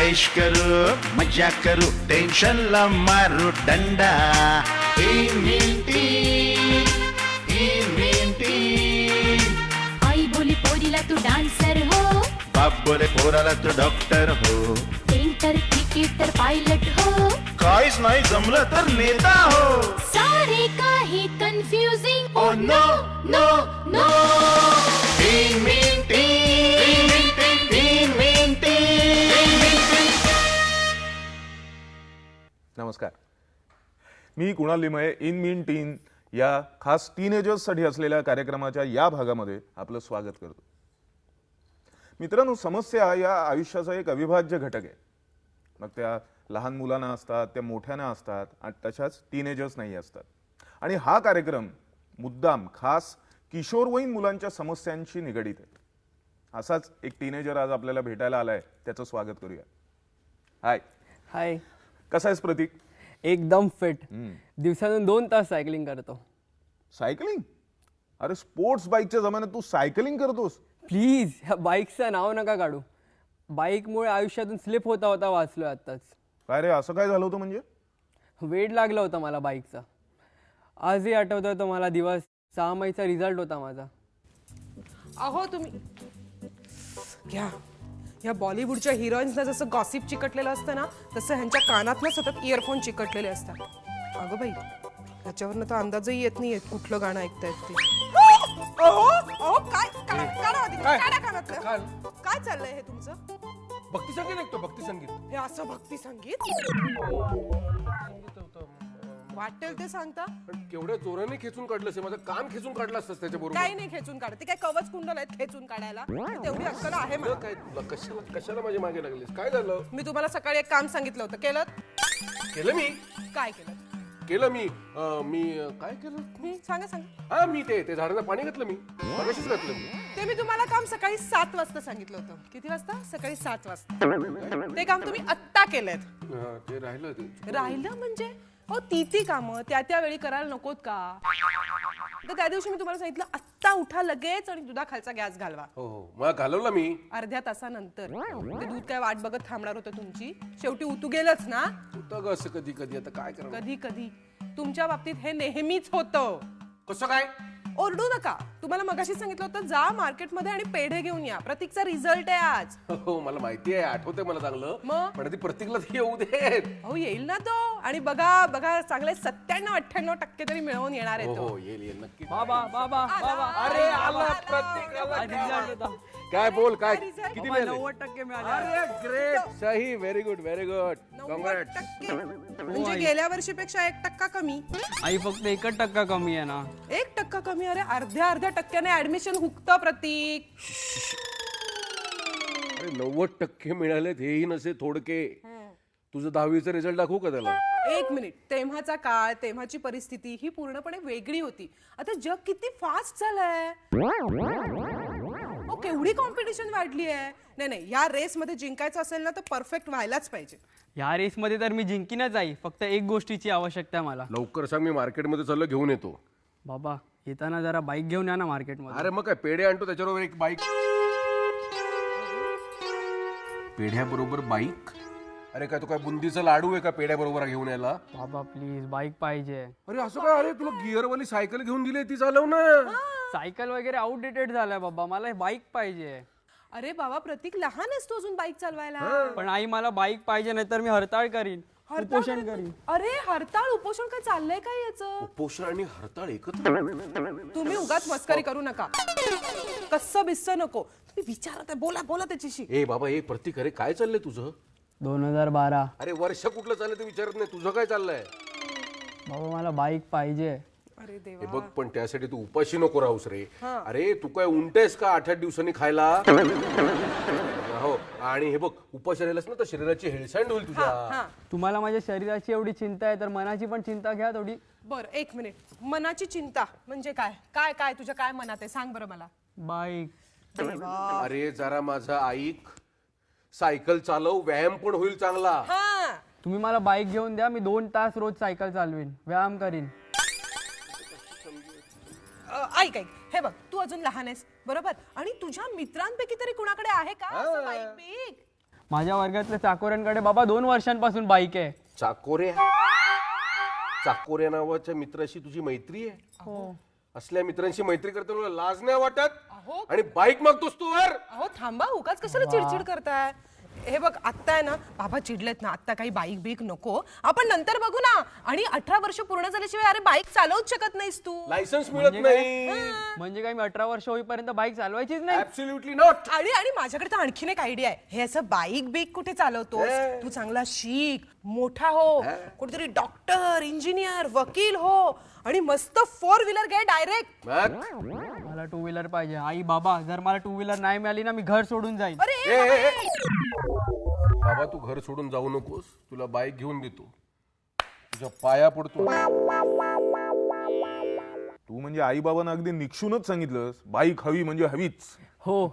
ऐश करू मजा करू टेन्शनला मारू दंडा इन्व्हेंटी इन्व्हेंटी आई बोली पोरीला तू डान्सर हो बाप बोले पोराला तू डॉक्टर हो पेंटर क्रिकेटर पायलट हो. काहीच नाही जमलं तर नेता हो. सारे काही confusing oh no no no नमस्कार. मी कुणाल लिमये इन मीन टीन या खास टीनेजर्ससाठी असलेल्या कार्यक्रमाच्या या भागामध्ये आपलं स्वागत करतो. मित्रांनो समस्या या आयुष्याचा एक अविभाज्य घटक आहे. मग त्या लहान मुलांना असतात त्या मोठ्यांना असतात आणि तशाच टीनेजर्स नाही असतात. आणि हा कार्यक्रम मुद्दाम खास किशोरवयीन मुलांच्या समस्यांशी निगडीत आहे. असाच एक टीनेजर आज आपल्याला भेटायला आलाय त्याचं स्वागत करूया. हाय हाय कसा आहेस प्रतीक? एकदम फिट दिवसातून दोन तास सायकलिंग करतो. सायकलिंग अरे स्पोर्ट्स बाईकच्या जमान्यात तू सायकलिंग करतोस. प्लीज ह्या बाईकचं नाव नका काढू. बाईकमुळे आयुष्यातून स्लिप होता होता वाचलोय आत्ताच. काय रे असं काय झालं होतं म्हणजे? वेट लागलं होतं मला बाईकचा. आजही आठवतोय तो मला दिवस सहा महिचा रिझल्ट होता माझा. अहो तुम्ही घ्या. ह्या बॉलिवूडच्या हिरोईन्सना जसं गॉसिप चिकटलेलं असतं ना तसं ह्यांच्या कानातनं सतत इयरफोन चिकटलेले असतात. अगं बाई ह्याच्यावरनं तर अंदाजही येत नाही कुठलं गाणं ऐकतायत ते. अहो अहो काय काढा काढा आधी, काढा कानातलं. काय? चाललंय हे तुमचं? भक्ती संगीत ऐकतो भक्ती संगीत. हे असं भक्ती संगीत? वाटेल ते सांगता. पण केवढ्या जोराने खेचून काढलं माझं कान खेचून काढलं असतं त्याच्याबरोबर. काही नाही खेचून काढ ते काय कवच कुंडल आहेत खेचून काढायला? तेवढी अक्कल आहे मला. काय तुला कशाला कशाला माझ्या मागे लागलीस? काय झालं? मी तुम्हाला सकाळी एक काम सांगितलं होतं केलं? केलं मी? काय केलं? केलं मी. अं, मी अं, काय केलं? मी सांगा सांगा. हा मी ते ते झाडाला पाणी घातलं मी. मगाशीच घातलं मी. ते मी तुम्हाला काम सकाळी सात वाजता सांगितलं होतं. किती वाजता? सकाळी सात वाजता. ते काम तुम्ही आत्ता केलंय हा, ते राहिलं ते. राहिलं म्हणजे? हो ती ती कामं त्या त्या वेळी करायला नकोत का? तर त्या दिवशी मी तुम्हाला सांगितलं आत्ता उठा लगेच आणि दुधाखालचा गॅस घालवा. हो हो. मला घालवला मी. अर्ध्या तासानंतर. ते दूध काय वाट बघत थांबणार होतं तुमची? शेवटी उतू गेलंच ना? होतं ग असं कधी कधी आता काय करावं? कधी कधी तुमच्या बाबतीत हे नेहमीच होतं. कसं काय? ओरडू नका. तुम्हाला मगाशी सांगितलं होतं जा मार्केटमध्ये आणि पेढे घेऊन या. प्रतीकचा रिझल्ट आहे आज. हो मला माहिती आहे आठवतंय मला चांगलं. मग? पण ती प्रत्येकला ती येऊ देत. हो येईल ना तो. आणि बघा बघा चांगले सत्त्याण्णव अठ्ठ्याण्णव टक्के तरी मिळवून येणार हो आहे तो. हो येईल येईल नक्की. बाबा बाबा बाबा अरे आला होता. काय बोल काय? result? किती मिळाले? नव्वद टक्के मिळाले. अरे ग्रेट सही व्हेरी गुड व्हेरी गुड नव्वद कॉंग्रॅट टक्के. म्हणजे गेल्या वर्षीपेक्षा एक टक्का कमी. आई फक्त एकच टक्का कमी आहे ना. एक टक्का कमी अरे अर्ध्या अर्ध्या टक्क्याने ऍडमिशन हुकतं प्रतीक. अरे नव्वद टक्के मिळालेत हेही नसे थोडके. तुझं दहावीचा रिझल्ट दाखवू का त्याला? एक मिनिट. तेव्हाचा काळ तेव्हाची परिस्थिती ही पूर्णपणे वेगळी होती. आता जग किती फास्ट झालंय? हो केवढी कॉम्पिटिशन वाढली आहे? नाही नाही या रेस मध्ये जिंकायचं असेल ना तर परफेक्ट व्हायलाच पाहिजे. ह्या रेसमध्ये तर मी जिंकीनच आई फक्त एक गोष्टीची आवश्यकता आहे मला. लवकर सांग मी मार्केटमध्ये चाललो घेऊन येतो. बाबा येताना जरा बाईक घेऊन या ना मार्केटमध्ये अरे मग काय पेढे आणतो त्याच्याबरोबर एक बाईक पेढ्याबरोबर बाईक अरे काय तू काय बुंदीचा लाडू आहे का पेढ्याबरोबर घेऊन यायला? बाबा प्लीज बाईक पाहिजे. अरे असं काय अरे तुला गिअरवाली सायकल घेऊन दिली ती चालव ना. सायकल वगैरे आउटडेटेड झालाय बाबा मला बाईक पाहिजे. अरे बाबा प्रतीक लहान असतो अजून बाईक चालवायला. पण आई मला बाईक पाहिजे नाही तर मी हरताळ करीन. उपोषण करीन अरे हरताळ उपोषण काय चाललंय काय याचं? उपोषण आणि हरताळ एकत्र तुम्ही उगाच मस्करी करू नका. कस्स बिस्स नको. तुम्ही विचारत आहे बोला बोला त्याच्याशी. ए बाबा ए प्रतीक अरे काय चाललंय तुझं? दोन हजार बारा. अरे वर्ष कुठलं चाललंय ते विचारत नाही. तुझं काय चाललंय? बाबा मला बाईक पाहिजे. हे बघ पण त्यासाठी तू उपाशी नको राहूस रे. अरे तू काय उंटेस का आठ आठ दिवसांनी खायला? हो आणि हे बघ उपाशी राहिलास ना तर शरीराची हेळसांड होईल तुझ्या. हा तुम्हाला माझ्या शरीराची एवढी चिंता आहे तर मनाची पण चिंता घ्या थोडी. बर एक मिनिट. मनाची चिंता म्हणजे काय? काय काय? तुझ्या काय मनात आहे? सांग बरं मला. बाईक. अरे जरा माझा ऐक सायकल चालव व्यायाम पण होईल चांगला. हा. तुम्ही मला बाईक घेऊन द्या मी दोन तास रोज सायकल चालवीन व्यायाम करीन. ऐक ऐक. हे बघ तू अजून लहान आहेस बरोबर? आणि तुझ्या मित्रांपैकी तरी कुणाकडे आहे का असं बाईक बिक? माझ्या वर्गातल्या चाकोऱ्यांकडे बाबा दोन वर्षांपासून बाईक आहे. चाकोऱ्या? चाकोऱ्या नावाच्या मित्राशी तुझी मैत्री आहे? असल्या मित्रांशी मैत्री करताना तुला लाज नाही वाटत? आणि बाईक मागतोस तू वर? अहो थांबा उगाच कशाला चिडचिड करताय? हे बघ आत्ता आहे ना बाबा चिडलेत ना आत्ता काही बाईक बीक नको. आपण नंतर बघू ना. आणि अठरा वर्ष पूर्ण झाल्याशिवाय अरे बाईक चालवूच शकत नाहीस तू. लायसन्स मिळत नाही. म्हणजे काय मी अठरा वर्ष होईपर्यंत बाईक चालवायचीच नाही? ऍब्सोल्युटली नॉट आणि आणि माझ्याकडे तर आणखीन एक आयडिया आहे. हे असं बाईक बीक कुठे चालवतोस? तू चांगला शिक मोठा हो कुठेतरी डॉक्टर इंजिनियर वकील हो. आणि मस्त फोर व्हीलर घे डायरेक्ट मला टू व्हीलर पाहिजे. आई बाबा जर मला टू व्हीलर नाही मिळाली ना मी घर सोडून जाईन. अरे बाबा तू घर सोडून जाऊ नकोस. तुला बाईक घेऊन देतो. तुझ्या पाया पडतो. तू म्हणजे आई बाबांना अगदी निक्षूनच सांगितलंस बाईक हवी म्हणजे हवीच. हो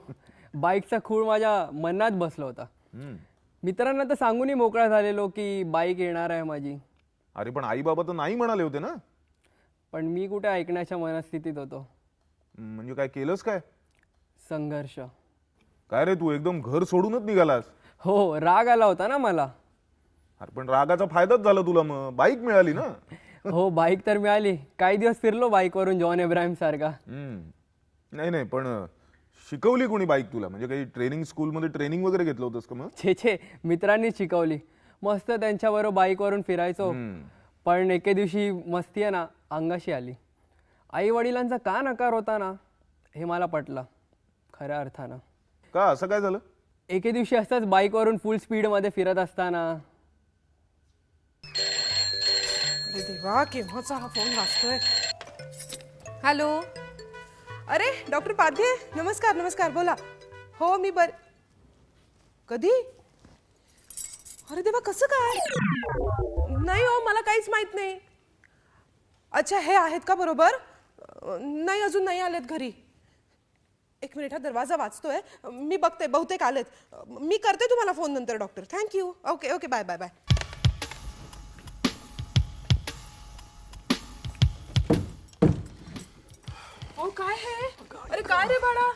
बाईकचा खूळ माझ्या मनात बसला होता. मित्रांना तर सांगूनही मोकळा झालेलो की बाईक येणार आहे माझी. अरे पण आई बाबा तर नाही म्हणाले होते ना? पण मी कुठे ऐकण्याच्या मनस्थितीत होतो. म्हणजे काय केलंस काय? संघर्ष. काय रे तू एकदम घर सोडूनच निघालास? हो राग आला होता ना मला. अरे पण रागाचा फायदाच झाला तुला मग. बाईक मिळाली ना? हो बाईक तर मिळाली. काही दिवस फिरलो बाईकवरून जॉन एब्राहिम सारखा. हम्म. नाही नाही पण अं, शिकवली कोणी बाईक तुला? म्हणजे काही ट्रेनिंग स्कूलमध्ये ट्रेनिंग वगैरे घेतलं होतंस का मग? छे छे मित्रांनी शिकवली. मस्त त्यांच्याबरोबर बाईकवरून फिरायचो. पण एके दिवशी मस्ती आहे ना अंगाशी आली. आई वडिलांचा का नकार होता ना हे मला पटलं. खऱ्या अर्थानं. का? असं काय झालं? एके दिवशी असताच बाईकवरून फुल स्पीडमध्ये फिरत असताना. अरे देवा केव्हाचा हा फोन वाजतोय? हॅलो अरे डॉक्टर पाध्ये नमस्कार नमस्कार बोला. हो मी बर कधी? अरे देवा कसं काय? नाही हो मला काहीच माहीत नाही. अच्छा हे आहेत का बरोबर? नाही अजून नाही आलेत घरी. एक मिनिट हा दरवाजा वाचतोय. मी बघते बहुतेक आलेत. मी करते तुम्हाला फोन नंतर doctor. Thank you okay okay bye bye bye अहो काय हे? अरे काय रे बाळा?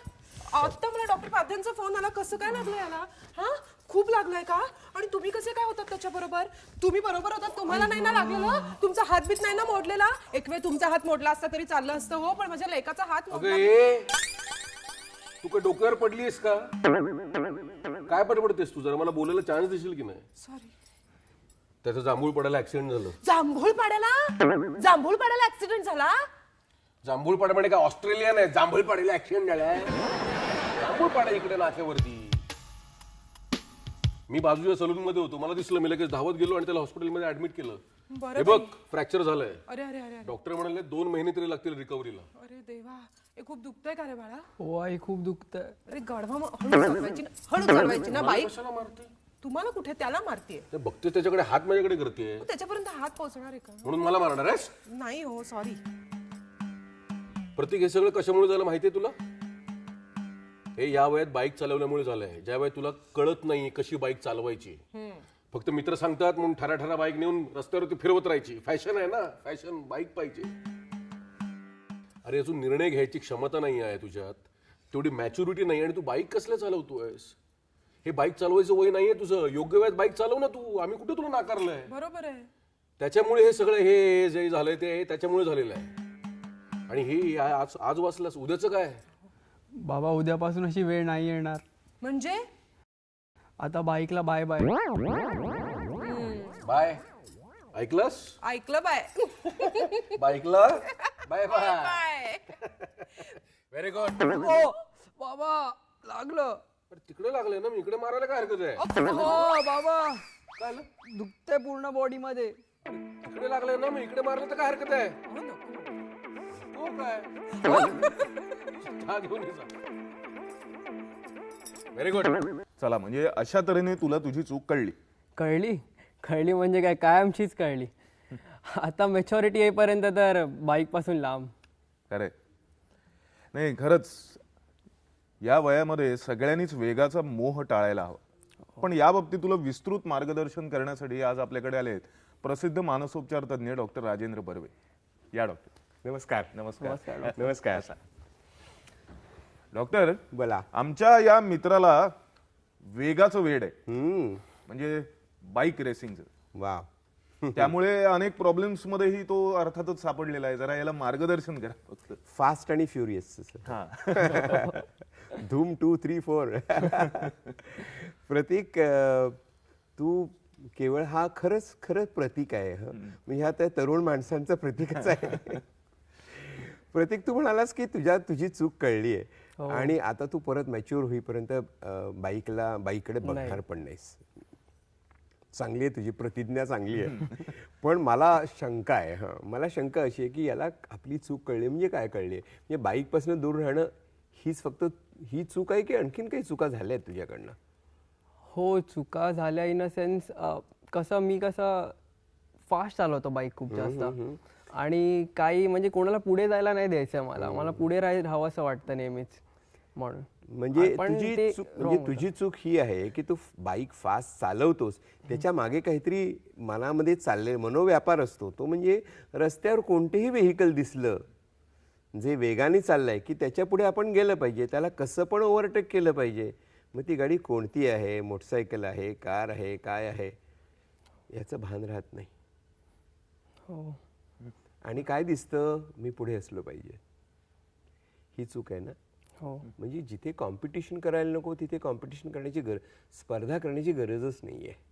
आता मला डॉक्टर पाध्यांचा फोन आला. कसं काय लागलं याला? हा? खूप लागलाय का? आणि तुम्ही कसे काय होतात त्याच्या बरोबर तुम्ही बरोबर होतात तुम्हाला नाही ना लागलेलं? तुमचा हात बीत नाही ना मोडलेला? एक वेळ तुमचा हात मोडला असता तरी चाललं असतं हो पण माझ्या लेकाचा हात अगं मोडला ए तू काय डोक्यावर पडलीस का? काय पडपडतेस तू? जरा मला बोलायला चान्स देशील की नाही? सॉरी त्याचं जांभूळ पडायला ऍक्सिडेंट झालं. जांभूळ पाड्याला? जांभूळ पाड्याला ऍक्सिडेंट झाला? जांभूळ पाडा म्हणजे काय ऑस्ट्रेलिया नाही जांभूळ पाड्याला ऍक्सिडेंट झालाय. जांभूळ पाडा इकडे नाक्यावरती. मी बाजूच्या सलून मध्ये होतो. मला दिसलं मी लगेच धावत गेलो आणि त्याला हॉस्पिटलमध्ये ऍडमिट केलं. बरं हे बघ फ्रॅक्चर झालंय. अरे अरे अरे डॉक्टर म्हणाले दोन महिने तरी लागतील रिकव्हरीला अरे देवा हे खूप दुखतंय का रे बाळा? हो आई खूप दुखतंय. अरे गाढवा मग हळू चालवायची ना हळू चालवायची ना बाईक कशाला मारते? तुम्हाला कुठे त्याला मारतीये ते बघते त्याच्याकडे हात माझ्याकडे करते. त्याच्यापर्यंत हात पोहोचणार आहे का? म्हणून मला मारणार आहेस नाही हो सॉरी प्रतीक हे सगळं कशामुळे झालं माहितीये तुला? हे या वयात बाईक चालवल्यामुळे झालंय. ज्या वयात तुला कळत नाही कशी बाईक चालवायची. फक्त मित्र सांगतात म्हणून ठरा ठरा बाईक नेऊन रस्त्यावरती फिरवत राहायची. फॅशन आहे ना? फॅशन बाईक पाहिजे. अरे अजून निर्णय घ्यायची क्षमता नाही आहे तुझ्यात. तेवढी मॅच्युरिटी नाही आणि तू बाईक कसल्या चालवतोयस? हे बाईक चालवायचं वय नाहीये तुझं. योग्य वयात बाईक चालव ना तू. आम्ही कुठे तुला नाकारलंय? बरोबर आहे. त्याच्यामुळे हे सगळं हे जे झालंय ते त्याच्यामुळे झालेलं आहे. आणि हे आज आज वाचलास. उद्याचं काय? बाबा उद्यापासून अशी वेळ नाही येणार. म्हणजे? आता बाईकला बाय बाय. बाय. ऐकलंस? ऐकलं bye. बाईकला bye bye bye. Very good ओ बाबा लागलं. तिकडे लागले ना मी इकडे मारायला काय हरकत आहे? हो बाबा. काय झालं? दुखतंय पूर्ण बॉडी मध्ये तिकडे लागले ना मी इकडे मारलं तर काय हरकत आहे? हो काय? चहा घेऊन व्हेरी गुड चला म्हणजे अशा तऱ्हेने तुला तुझी चूक कळली. कळली? कळली म्हणजे काय? कायमचीच कळली. आता मेच्युरिटी येईपर्यंत तर बाईकपासून लांब. खरंय. नाही खरंच या वयामध्ये सगळ्यांनीच वेगाचा मोह टाळायला हवा. पण या बाबतीत तुला विस्तृत मार्गदर्शन करण्यासाठी आज आपल्याकडे आले आहेत प्रसिद्ध मानसोपचार तज्ज्ञ डॉक्टर राजेंद्र बर्वे. या डॉक्टर. नमस्कार. नमस्कार. नमस्कार. डॉक्टर बोला. आमच्या या मित्राला वेगाचं वेड आहे. हम्म. म्हणजे बाईक रेसिंगचं वा. त्यामुळे अनेक प्रॉब्लेम्स मध्येही तो अर्थातच सापडलेला आहे. जरा याला मार्गदर्शन करा फक्त. फास्ट आणि furious Dhoom two three four Prateek अं, तू केवळ हा खरंच खरंच प्रतीक आहे हं. म्हणजे हा त्या तरुण माणसांचं प्रतीकच आहे. प्रतीक तू म्हणालास की तुझ्या तुझी चूक कळली आहे आणि आता तू परत मॅच्युअर होईपर्यंत बाईकला बाईकडे बघणार पण नाहीस. चांगली आहे तुझी प्रतिज्ञा चांगली आहे. पण मला शंका आहे हं. मला शंका अशी आहे की याला आपली चूक कळली म्हणजे काय कळली आहे? म्हणजे बाईकपासून दूर राहणं हीच फक्त ही चूक आहे की आणखीन काही चुका झाल्या आहेत तुझ्याकडनं? हो चुका झाल्या इन अ सेन्स कसं मी कसं फास्ट चालवतो बाईक खूप जास्त. आणि काही म्हणजे कोणाला पुढे जायला नाही द्यायचं मला. मला पुढे राह राहावं असं वाटतं नेहमीच. म्हणून. म्हणजे तुझी चूक म्हणजे. तुझी चूक ही आहे की तू बाईक फास्ट चालवतोस त्याच्यामागे काहीतरी मनामध्ये चालले मनोव्यापार असतो. तो म्हणजे रस्त्यावर कोणतेही व्हेकल दिसलं जे वेगाने चाललंय की त्याच्या पुढे आपण गेलं पाहिजे त्याला कसं पण ओव्हरटेक केलं पाहिजे. मग ती गाडी कोणती आहे मोटरसायकल आहे कार आहे काय आहे याचं भान राहत नाही. हो. आणि काय दिसतं? मी पुढे असलो पाहिजे. ही चूक आहे ना? हो. म्हणजे जिथे कॉम्पिटिशन करायला नको तिथे कॉम्पिटिशन करण्याची गर स्पर्धा करण्याची गरजच नाही आहे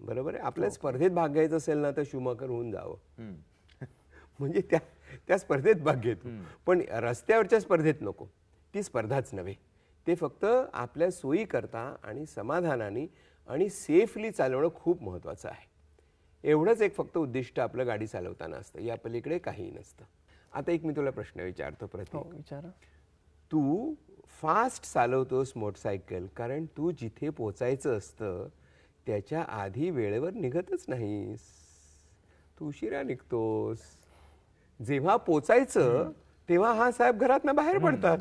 बरोबर आहे? आपल्या स्पर्धेत भाग घ्यायचा असेल ना तर शुमाकर होऊन जावं. म्हणजे त्या त्या स्पर्धेत भाग घेतो. पण रस्त्यावरच्या स्पर्धेत नको. ती स्पर्धाच नव्हे. ते फक्त आपल्या सोयी करता आणि समाधानाने आणि सेफली चालवणं खूप महत्त्वाचं आहे. एवढंच एक फक्त उद्दिष्ट आपलं गाडी चालवताना असतं. या पलीकडे काहीही नसतं. आता एक मी तुला प्रश्न विचारतो हो प्रतीक विचारा. तू फास्ट चालवतोस मोटरसायकल कारण तू जिथे पोचायचं असतं त्याच्या आधी वेळेवर निघतच नाहीस. तू उशिरा निघतोस. जेव्हा पोचायचं तेव्हा हा साहेब घरातनं बाहेर पडतात.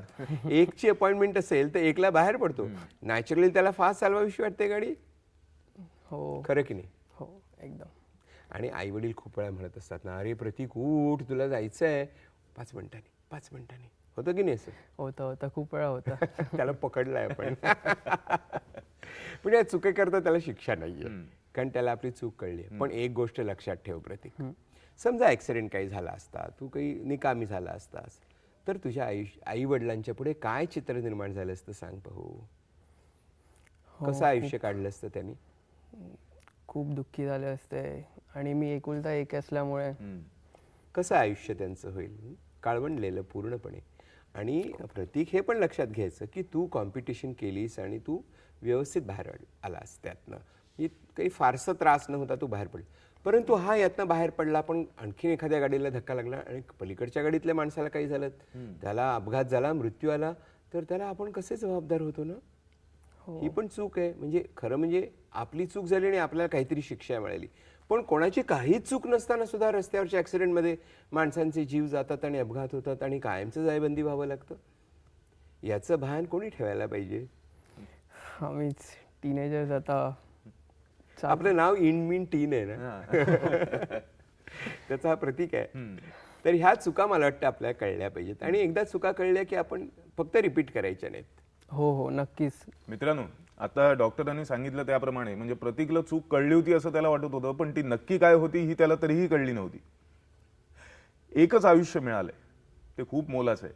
एकची अपॉइंटमेंट असेल तर एकला बाहेर पडतो. नॅचरली त्याला फास्ट चालवावीशी वाटते गाडी? हो. खरं की नाही? हो एकदम. आणि आई वडील खूप वेळा म्हणत असतात ना अरे प्रतीक उठ तुला जायचं आहे पाच मिनिटांनी पाच मिनिटांनी. होतं की नाही असं? होतं होतं. खूप वेळा होतं. त्याला पकडलाय आपण. पण या चुकीकरता त्याला शिक्षा नाहीये. कारण त्याला आपली चूक कळली. पण एक गोष्ट लक्षात ठेव प्रतीक. समजा ऍक्सिडेंट काही झाला असता तू काही निकामी झाला असतास तर तुझ्या आई आई वडिलांच्या पुढे काय चित्र निर्माण झालं असतं सांग पाहू? कसं आयुष्य काढलं असतं त्यांनी? खूप दुःखी झाले असते. आणि मी एकुलता एक असल्यामुळे कसं आयुष्य त्यांचं होईल? काळवंडलेलं पूर्णपणे. आणि प्रतीक हे पण लक्षात घ्यायचं की तू कॉम्पिटिशन केलीस आणि तू व्यवस्थित बाहेर आल- आलास त्यातनं. ही काही फारसा त्रास न होता तू बाहेर पडला. परंतु हा यातनं बाहेर पडला पण आणखीन एखाद्या गाडीला धक्का लागला आणि पलीकडच्या गाडीतल्या माणसाला काही झालं. त्याला अपघात झाला मृत्यू आला तर त्याला आपण कसे जबाबदार होतो ना? ही पण चूक आहे. म्हणजे खरं म्हणजे आपली चूक झाली आणि आपल्याला काहीतरी शिक्षा मिळाली. पण कोणाची काहीच चूक नसताना सुद्धा रस्त्यावरच्या ॲक्सिडेंटमध्ये माणसांचे जीव जातात आणि अपघात होतात आणि कायमचं जायबंदी व्हावं लागतं? याचं भान कोणी ठेवायला पाहिजे? आम्हीच टीनेजर्स आता. आपलं नाव इन मीन टीन आहे ना? त्याचा हा प्रतीक आहे. तर ह्या चुका मला वाटतं आपल्याला कळल्या पाहिजेत. आणि एकदा चुका कळल्या की आपण फक्त रिपीट करायच्या नाहीत. हो हो नक्कीच. मित्रांनो आता डॉक्टरांनी सांगितलं त्याप्रमाणे म्हणजे प्रतीकला चूक कळली होती असं त्याला वाटत होतं पण ती नक्की काय होती ही त्याला तरीही कळली नव्हती. एकच आयुष्य मिळालंय ते खूप मोलाचं आहे.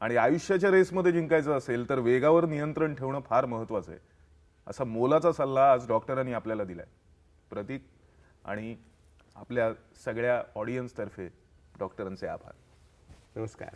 आणि आयुष्याच्या रेसमध्ये जिंकायचं असेल तर वेगावर नियंत्रण ठेवणं फार महत्वाचं आहे. असा मोलाचा सल्ला आज डॉक्टरांनी आपल्याला दिलाय. प्रतीक आणि आपल्या सगळ्या ऑडियन्सतर्फे डॉक्टरांचे आभार. नमस्कार.